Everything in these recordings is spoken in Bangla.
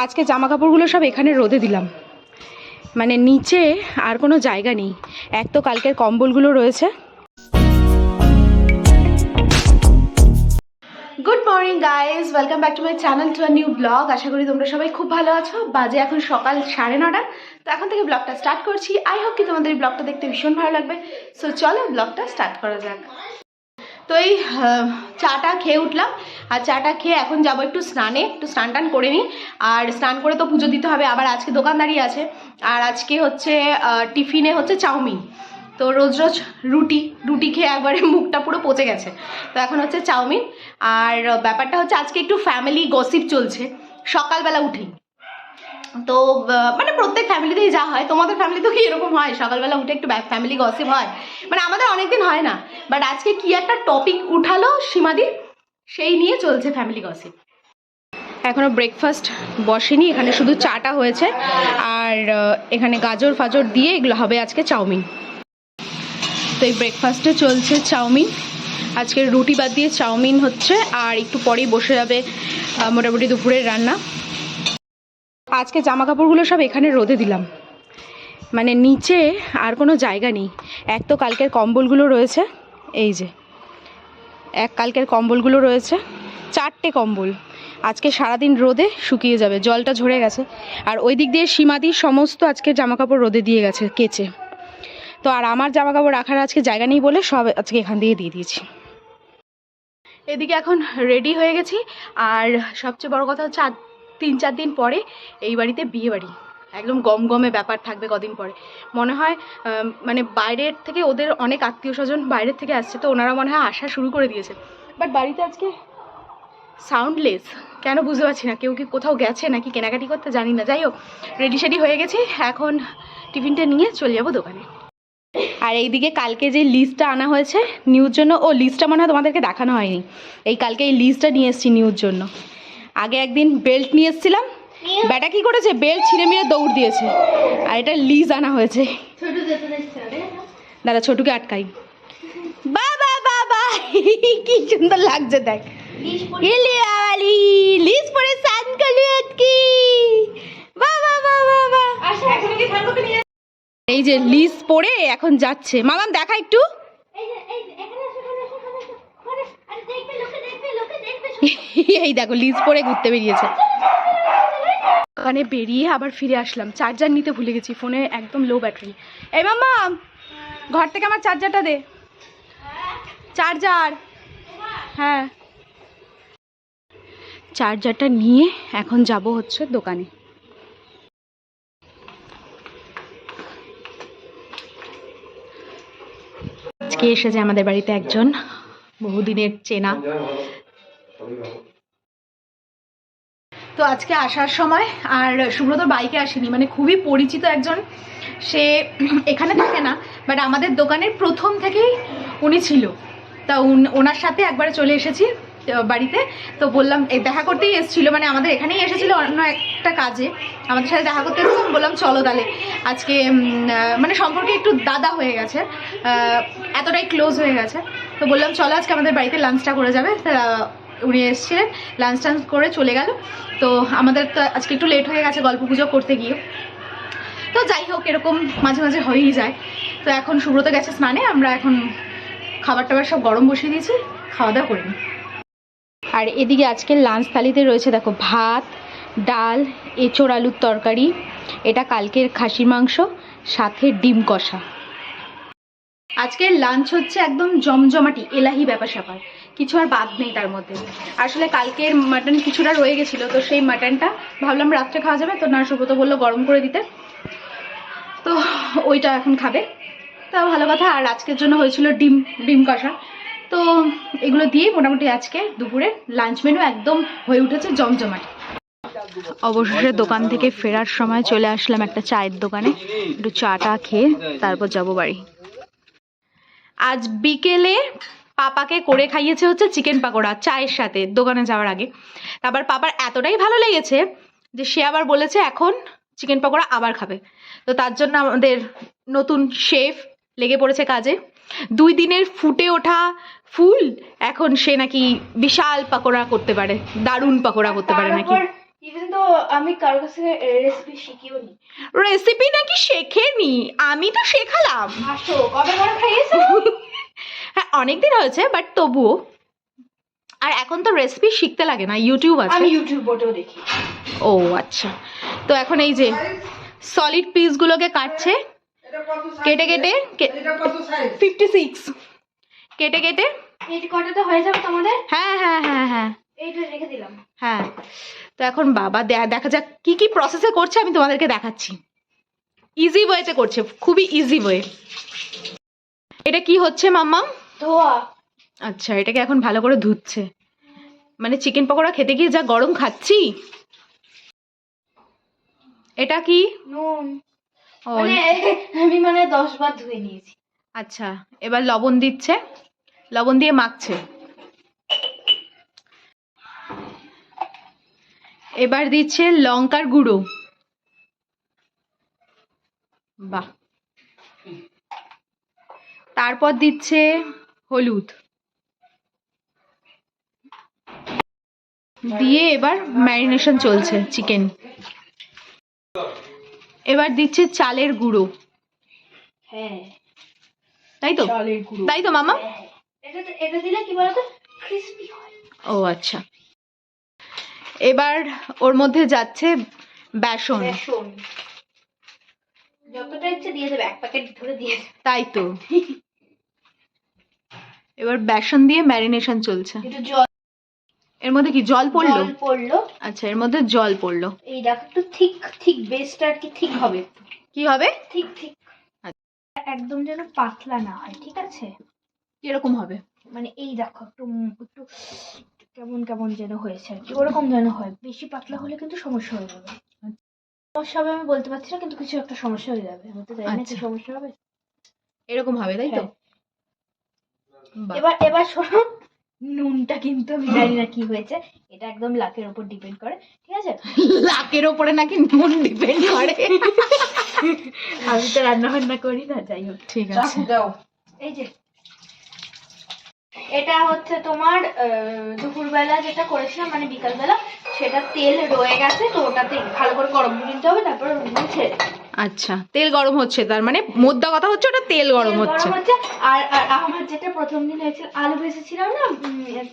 আজকে জামা কাপড়গুলো সব এখানে রোদে দিলাম। মানে নিচে আর কোনো জায়গা নেই। এক তো কালকের কম্বলগুলো রয়েছে। Good morning guys welcome back to my channel to new blog আশা করি তোমরা সবাই খুব ভালো আছো। বাজে এখন সকাল সাড়ে নটা। তো এখন থেকে ব্লগটা স্টার্ট করছি। আই হোপ কি তোমাদের এই ব্লগটা দেখতে ভীষণ ভালো লাগবে। সো চলো ব্লগটা স্টার্ট করা যাক। তো এই চাটা খেয়ে উঠলাম। আর চাটা খেয়ে এখন যাব একটু স্নানে, একটু স্নান টান করে নিই। আর স্নান করে তো পুজো দিতে হবে, আবার আজকে দোকানদারি আছে। আর আজকে হচ্ছে টিফিনে হচ্ছে চাউমিন। তো রোজ রোজ রুটি রুটি খেয়ে একবারে মুখটা পুরো পচে গেছে। তো এখন হচ্ছে চাউমিন। আর ব্যাপারটা হচ্ছে আজকে একটু ফ্যামিলি গসিপ চলছে। সকালবেলা উঠেই। তো মানে প্রত্যেক ফ্যামিলিতেই যা হয়, তোমাদের ফ্যামিলিতেও কি এরকম হয়? সকালবেলা উঠে একটু ফ্যামিলি গসিপ হয়। মানে আমাদের অনেকদিন হয় না। বাট আজকে কি একটা টপিক উঠালো সীমাদি? সেই নিয়ে চলছে ফ্যামিলি গসিপ এখনও ব্রেকফাস্ট বসেনি, এখানে শুধু চাটা হয়েছে। আর এখানে গাজর ফাজর দিয়ে এগুলো হবে আজকে চাউমিন। তো এই ব্রেকফাস্টে চলছে চাউমিন। আজকে রুটি বাদ দিয়ে চাউমিন হচ্ছে। আর একটু পরেই বসে যাবে মোটামুটি দুপুরের রান্না। আজকে জামা কাপড়গুলো সব এখানে রোদে দিলাম। মানে নিচে আর কোনো জায়গা নেই। এক তো কালকের কম্বলগুলো রয়েছে, এই যে। এক কালকের কম্বলগুলো রয়েছে, চারটে কম্বল। আজকে সারাদিন রোদে শুকিয়ে যাবে, জলটা ঝরে গেছে। আর ওই দিক দিয়ে সীমাদির সমস্ত আজকে জামা কাপড় রোদে দিয়ে গেছে, কেচে। তো আর আমার জামা কাপড় রাখার আজকে জায়গা নেই বলে সব আজকে এখান দিয়ে দিয়ে দিয়েছি। এদিকে এখন রেডি হয়ে গেছি। আর সবচেয়ে বড় কথা হচ্ছে তিন চার দিন পরে এই বাড়িতে বিয়ে বাড়ি। একদম গম গমে ব্যাপার থাকবে কদিন পরে। মনে হয় মানে বাইরের থেকে ওদের অনেক আত্মীয় স্বজন বাইরের থেকে আসছে, তো ওনারা মনে হয় আসা শুরু করে দিয়েছে। বাট বাড়িতে আজকে সাউন্ডলেস কেন বুঝতে পারছি না, কেউ কি কোথাও গেছে নাকি কেনাকাটি করতে জানি না। যাই হোক রেডি সেডি হয়ে গেছি, এখন টিফিনটা নিয়ে চলে যাব দোকানে। আর এইদিকে কালকে যে লিস্টটা আনা হয়েছে নিউজ জন্য, ও লিস্টটা মনে হয় তোমাদেরকে দেখানো হয়নি। এই কালকে এই লিস্টটা নিয়ে এসেছি নিউজ জন্য। আগে একদিন বেল্ট নিয়ে এসেছিলাম। ব্যাটা কি করেছে? বেল্ট ছিঁড়ে মিড়ে দৌড় দিয়েছে। আর এটা লিজ আনা হয়েছে। দাদা ছোটুকে আটকাই। বাবা বাবা কি সুন্দর লাগছে দেখ। লিজ পরে সান করলি আজকে। বাবা বাবা বাবা এই যে লিজ পরে এখন যাচ্ছে। মামাম দেখা একটু। এই দেখো লিজ পরে ঘুরতে বেরিয়েছে। ওখানে বেরিয়ে আবার ফিরে আসলাম। চার্জার নিতে ভুলে গেছি ফোনে একদম লো ব্যাটারি এই মাম্মা, ঘর থেকে আমার চার্জারটা দে। চার্জার হ্যাঁ। চার্জারটা নিয়ে এখন যাব হচ্ছে দোকানে। আজকে এসেছে আমাদের বাড়িতে একজন, বহুদিনের চেনা। তো আজকে আসার সময়, আর সুব্রত বাইকে আসেনি মানে খুবই পরিচিত একজন। সে এখানে থাকে না বাট আমাদের দোকানের প্রথম থেকেই উনি ছিল। তা ওনার সাথে একবারে চলে এসেছি বাড়িতে। তো বললাম দেখা করতেই এসেছিল মানে আমাদের এখানেই এসেছিল অন্য একটা কাজে। আমাদের সাথে দেখা করতে এসেছিলাম বললাম, চলো তাহলে। আজকে মানে সম্পর্কে একটু দাদা হয়ে গেছে এতটাই ক্লোজ হয়ে গেছে। তো বললাম, চলো আজকে আমাদের বাড়িতে লাঞ্চটা করে যাবে। উনি এসেছিলেন লাঞ্চ টাঞ্চ করে চলে গেল। তো আমাদের তো আজকে একটু লেট হয়ে গেছে গল্প পুজো করতে গিয়ে। তো যাই হোক এরকম মাঝে মাঝে হয়েই যায়। তো এখন সুব্রত গেছে স্নানে আমরা এখন খাবার টাবার সব গরম বসিয়ে দিয়েছি খাওয়া দাওয়া করিনি আর এদিকে আজকের লাঞ্চ থালিতে রয়েছে দেখো ভাত ডাল এঁচোড় আলুর তরকারি এটা কালকের খাসির মাংস সাথে ডিম কষা। আজকের লাঞ্চ হচ্ছে একদম জমজমাটি এলাহি ব্যাপার স্যাপার কিছু আর বাদ নেই তার মধ্যে। আসলে কালকের মাটন কিছুটা রয়ে গেছিল, তো সেই মাটনটা ভাবলাম রাত্রে খাওয়া যাবে, তো না, সুব্রত বলল গরম করে দিতে। তো ওইটা এখন খাবে। তা ভালো কথা, আর আজকের জন্য হয়েছিল ডিম ডিম কষা। তো এগুলো দিয়ে মোটামুটি আজকে দুপুরে লাঞ্চ মেনু একদম হয়ে উঠেছে জমজমাট। অবশেষে দোকান থেকে ফেরার সময় চলে আসলাম একটা চায়ের দোকানে। একটু চাটা খেয়ে তারপর যাব বাড়ি। আজ বিকেলে পাপাকে করে খাইয়েছে হচ্ছে চিকেন পাকোড়া চায়ের সাথে দোকানে যাওয়ার আগে। তারপর পাপার এতটাই ভালো লেগেছে যে সে আবার বলেছে এখন চিকেন পকোড়া আবার খাবে। তো তার জন্য আমাদের নতুন শেফ লেগে পড়েছে কাজে। দুই দিনের ফুটে ওঠা ফুল এখন সে নাকি বিশাল পাকোড়া করতে পারে দারুণ পাকোড়া করতে পারে নাকি। ইভেন তো আমি কাছ রেসিপি শিখিও নি রেসিপি নাকি শেখেনি? আমি তো শেখালাম। আসো কবে করে খাইয়েছো? হ্যাঁ অনেকদিন হয়েছে বাট তবুও। আর এখন তো রেসিপি শিখতে লাগে না ইউটিউব আছে। আমি ইউটিউব বোটেও দেখি। ও আচ্ছা। তো এখন এই যে সলিড পিসগুলোকে কাটছে কেটে কেটে ফিফটি সিক্স কেটে কেটে। কটাতে হয়ে যাবে তোমাদের? হ্যাঁ হ্যাঁ হ্যাঁ হ্যাঁ। এইটা রেখে দিলাম। হ্যাঁ। তো এখন বাবা দেখা যাক কি কি প্রসেসে করছে আমি তোমাদেরকে দেখাচ্ছি। ইজি ওয়েতে করছে খুবই ইজি ওয়ে এটা কি হচ্ছে মাম্মাম? ধোয়া। আচ্ছা এটাকে এখন ভালো করে ধুচ্ছে। মানে চিকেন পকোড়া খেতে গিয়ে যা গরম খাচ্ছি? এটা কি? নুন। মানে আমি মানে দশ বার ধুয়ে নিয়েছি। আচ্ছা এবার লবণ দিচ্ছে। লবণ দিয়ে মাখছে। এবার দিচ্ছে লঙ্কার গুঁড়ো। বাহ। তারপর দিচ্ছে হলুদ। দিয়ে এবার ম্যারিনেশন চলছে চিকেন এবার দিচ্ছে চালের গুঁড়ো। হ্যাঁ। তাই তো? তাই তো মামা? হ্যাঁ। এটা এটা দিলে কি বলতো? ক্রিস্পি হয়। ও আচ্ছা। এবার ওর মধ্যে যাচ্ছে বেসন। বেসন। যতটা ইচ্ছে দিয়ে দেবে এক প্যাকেট ধরে দিয়ে তাই তো। এবার বেসন দিয়ে ম্যারিনেশন চলছে। জল এর মধ্যে কি জল পড়ল জল পড়ল? আচ্ছা এর মধ্যে জল পড়ল। এই দেখো একটু ঠিক ঠিক বেসটা আর কি ঠিক হবে কি হবে? ঠিক ঠিক। একদম যেন পাতলা না হয় ঠিক আছে? এরকম হবে? মানে এই দেখো একটু একটু কেমন কেমন যেন হয়েছে আর কি। ওরকম যেন হয়। বেশি পাতলা হলে কিন্তু সমস্যা হয়ে যাবে। সমস্যা হবে আমি বলতে পারছি না কিন্তু কিছু একটা সমস্যা হয়ে যাবে। হতে জানি না কি আচ্ছা। সমস্যা হবে। এরকম হবে তাই তো? হ্যাঁ। এবার এবার শোনো নুনটা কিন্তু আমি জানি না কি হয়েছে। এটা একদম লাকের উপর ডিপেন্ড করে ঠিক আছে? লাকের উপরে নাকি নুন ডিপেন্ড করে? আমি তো রান্না বান্না করি না যাই হোক। ঠিক আছে। এই যে এটা হচ্ছে তোমার দুপুরবেলা যেটা করেছিলাম মানে বিকালবেলা সেটা তেল রয়ে গেছে তো ওটাতে ভালো করে গরম করে নিতে হবে তারপর মুছে আচ্ছা তেল গরম হচ্ছে তার মানে মোদ্দা কথা হচ্ছে ওটা তেল গরম হচ্ছে। আর আর আমার যেটা প্রথম দিন হয়েছিল আলু ভেজেছিলাম না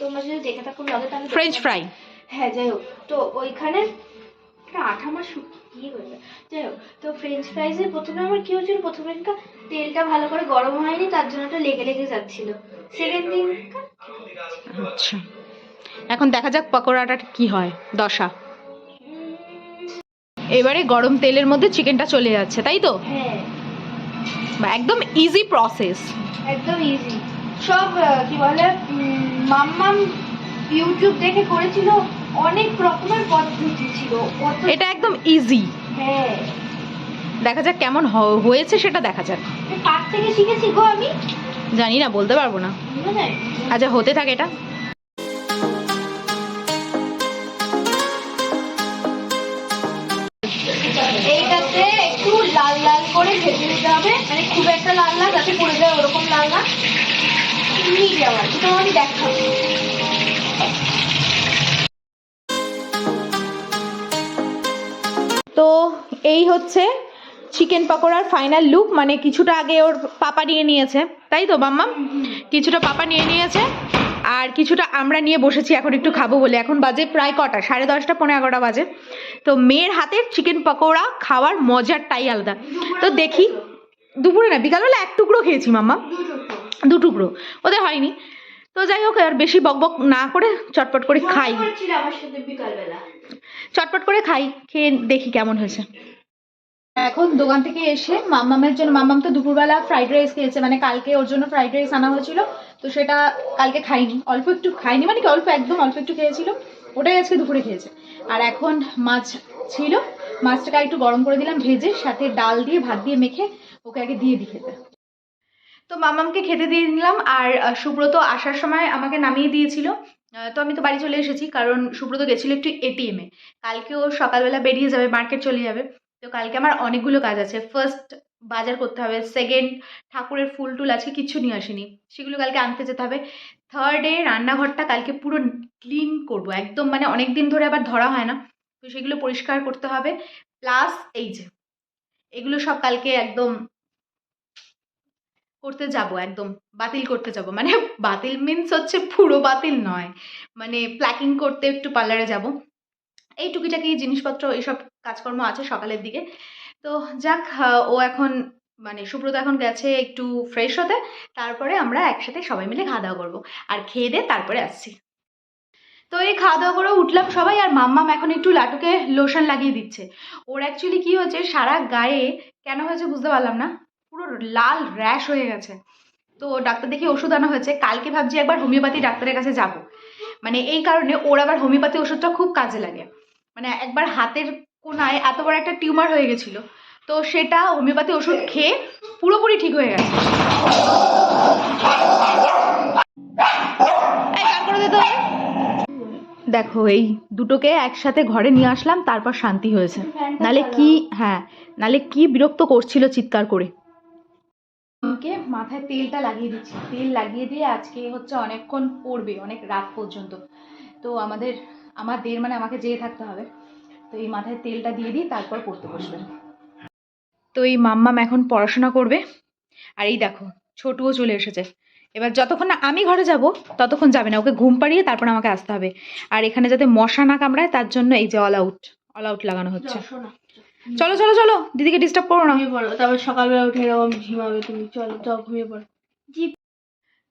তোমরা যদি দেখে থাকো লগে তাহলে ফ্রেঞ্চ ফ্রাই হ্যাঁ যাই হোক তো ওইখানে একটা আঠা আমার শুকিয়ে গেছে। যাই হোক তো ফ্রেঞ্চ ফ্রাইজে প্রথমে আমার কি হয়েছিল? প্রথমে তেলটা ভালো করে গরম হয়নি তার জন্য ওটা লেগে লেগে যাচ্ছিল। সেকেন্ড দিন আচ্ছা। এখন দেখা যাক পকোড়াটা কি হয় দশা। এবারে গরম তেলের মধ্যে চিকেনটা চলে যাচ্ছে তাই তো? হ্যাঁ। একদম ইজি প্রসেস একদম ইজি সব কি বলে মাম্মাম ইউটিউব দেখে করেছিল অনেক রকমের পদ্ধতি ছিল। এটা একদম ইজি হ্যাঁ। দেখা যাক কেমন হয়েছে সেটা দেখা যাক। কার থেকে শিখেছি গো আমি। জানি না বলতে পারব না। আচ্ছা হতে থাকে এটা। এইটাতে একটু লাল লাল করে ভেজে নিতে হবে। মানে খুব একটা লাল না যাতে পড়ে যায় ওরকম লাল না। দেখাবো তো এই হচ্ছে চিকেন পকোড়ার ফাইনাল লুক মানে কিছুটা আগে ওর পাপা নিয়ে নিয়েছে। তাই তো মাম্মা কিছুটা পাপা নিয়ে নিয়েছে, আর কিছুটা আমরা নিয়ে বসেছি, এখন একটু খাব বলে। এখন বাজে প্রায় কটা, সাড়ে দশটা পনেরো এগারোটা বাজে। তো মেয়ের হাতের চিকেন পকোড়া খাওয়ার মজারটাই আলাদা। তো দেখি, দুপুরে না, বিকালবেলা এক টুকরো খেয়েছি, মাম্মা। দু টুকরো। ওদের হয়নি। তো যাই হোক আর বেশি বকবক না করে চটপট করে খাই। চটপট করে খাই খেয়ে দেখি কেমন হয়েছে। এখন দোকান থেকে এসে মাম্মামের জন্য মাম্মাম তো দুপুরবেলা ফ্রাইড রাইস খেয়েছে মানে কালকে ওর জন্য ফ্রাইড রাইস আনা হয়েছিল তো সেটা কালকে খাইনি অল্প একটু খাইনি মানে কি অল্প একদম অল্প একটু খেয়েছিল ওটাই আজকে দুপুরে খেয়েছে। আর এখন মাছ ছিল মাছটাকে একটু গরম করে দিলাম ভেজে সাথে ডাল দিয়ে ভাত দিয়ে মেখে ওকে আগে দিয়ে দিই খেতে। তো মামামকে খেতে দিয়ে নিলাম আর সুব্রত আসার সময় আমাকে নামিয়ে দিয়েছিল। তো আমি তো বাড়ি চলে এসেছি, কারণ সুব্রত গেছিল একটু এটিএমে কালকে ও সকালবেলা বেরিয়ে যাবে মার্কেট চলে যাবে। তো কালকে আমার অনেকগুলো কাজ আছে। ফার্স্ট বাজার করতে হবে সেকেন্ড ঠাকুরের ফুল টুল আজকে কিচ্ছু নিয়ে আসেনি। সেগুলো কালকে আনতে যেতে হবে। থার্ডে রান্নাঘরটা কালকে পুরো ক্লিন করব, একদম মানে অনেক দিন ধরে আবার ধরা হয় না। তো সেগুলো পরিষ্কার করতে হবে। প্লাস এই যে, এগুলো সব কালকে একদম করতে যাব, একদম বাতিল করতে যাব। মানে বাতিল মিন্স হচ্ছে পুরো বাতিল নয় মানে প্ল্যাকিং করতে একটু পার্লারে যাব। এই টুকিটাকি জিনিসপত্র, এইসব কাজকর্ম আছে সকালের দিকে। তো যাক ও এখন মানে সুব্রত এখন গেছে একটু ফ্রেশ হতে, তারপরে আমরা একসাথে সবাই মিলে খাওয়া দাওয়া করব। আর খেয়ে দিয়ে তারপরে আসছি। তো এই খাওয়া দাওয়া করে উঠলাম সবাই, আর মাম্মাম এখন একটু লাটুকে লোশন লাগিয়ে দিচ্ছে। ওর অ্যাকচুয়ালি কি হয়েছে, সারা গায়ে কেন হয়েছে বুঝতে পারলাম না। পুরো লাল র্যাশ হয়ে গেছে। তো ডাক্তার দেখে ওষুধ আনা হয়েছে। কালকে ভাবছি একবার হোমিওপ্যাথি ডাক্তারের কাছে যাব। মানে এই কারণে ওর আবার হোমিওপ্যাথি ওষুধটা খুব কাজে লাগে। মানে একবার হাতের কোনায় এত বড় একটা টিউমার হয়ে গেছিল। তো সেটা হোমিওপ্যাথি ওষুধ খেয়ে পুরোপুরি ঠিক হয়ে গেছে। দেখো এই দুটোকে একসাথে ঘরে নিয়ে আসলাম তারপর শান্তি হয়েছে। নালে কি হ্যাঁ নালে কি বিরক্ত করছিল চিৎকার করে। মাথায় তেলটা লাগিয়ে দিচ্ছি। তেল লাগিয়ে দিয়ে আজকে হচ্ছে অনেকক্ষণ পড়বে, অনেক রাত পর্যন্ত। তো আমাদের, আমার দের মানে আমাকে যেয়ে থাকতে হবে। তো এই মাথায় তেলটা দিয়ে দিই তারপর পড়তে বসবে। তো এই মাম্মাম এখন পড়াশোনা করবে। আর এই দেখো, ছোটুও চলে এসেছে। এবার যতক্ষণ না আমি ঘরে যাব, ততক্ষণ যাবে না। ওকে ঘুম পাড়িয়ে তারপর আমাকে আসতে হবে। আর এখানে যাতে মশা না কামড়ায়, তার জন্য এই যে অল আউট অল আউট লাগানো হচ্ছে। চলো চলো চলো। দিদিকে ডিস্টার্ব করো না। ঘুমিয়ে পড়ো। তারপর সকালবেলা উঠে এরকম ঝিমাবে তুমি। চলো যাও ঘুমিয়ে পড়ো।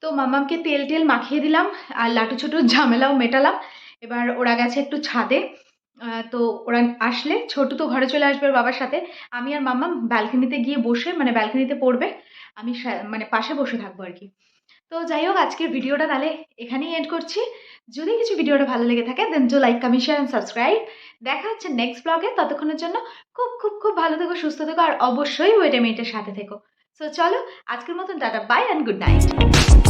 তো মামামকে তেল টেল মাখিয়ে দিলাম আর লাটু ছোটু ঝামেলাও মেটালাম। এবার ওরা গেছে একটু ছাদে। আহ, তো ওরা আসলে ছোটু তো ঘরে চলে আসবে বাবার সাথে। আমি আর মাম্মাম ব্যালকনিতে গিয়ে বসে মানে ব্যালকনিতে পড়বে আমি মানে পাশে বসে থাকব আর কি। তো যাই হোক, আজকের ভিডিওটা তাহলে এখানেই এড করছি। যদি কিছু ভিডিওটা ভালো লেগে থাকে then to like comment share and subscribe দেখা হচ্ছে নেক্সট ব্লগে ততক্ষণের জন্য খুব খুব খুব ভালো থেকো, সুস্থ থেকো, আর অবশ্যই ওয়েটেমেন্টের সাথে থেকো। সো চলো, আজকের মতন tata bye and good night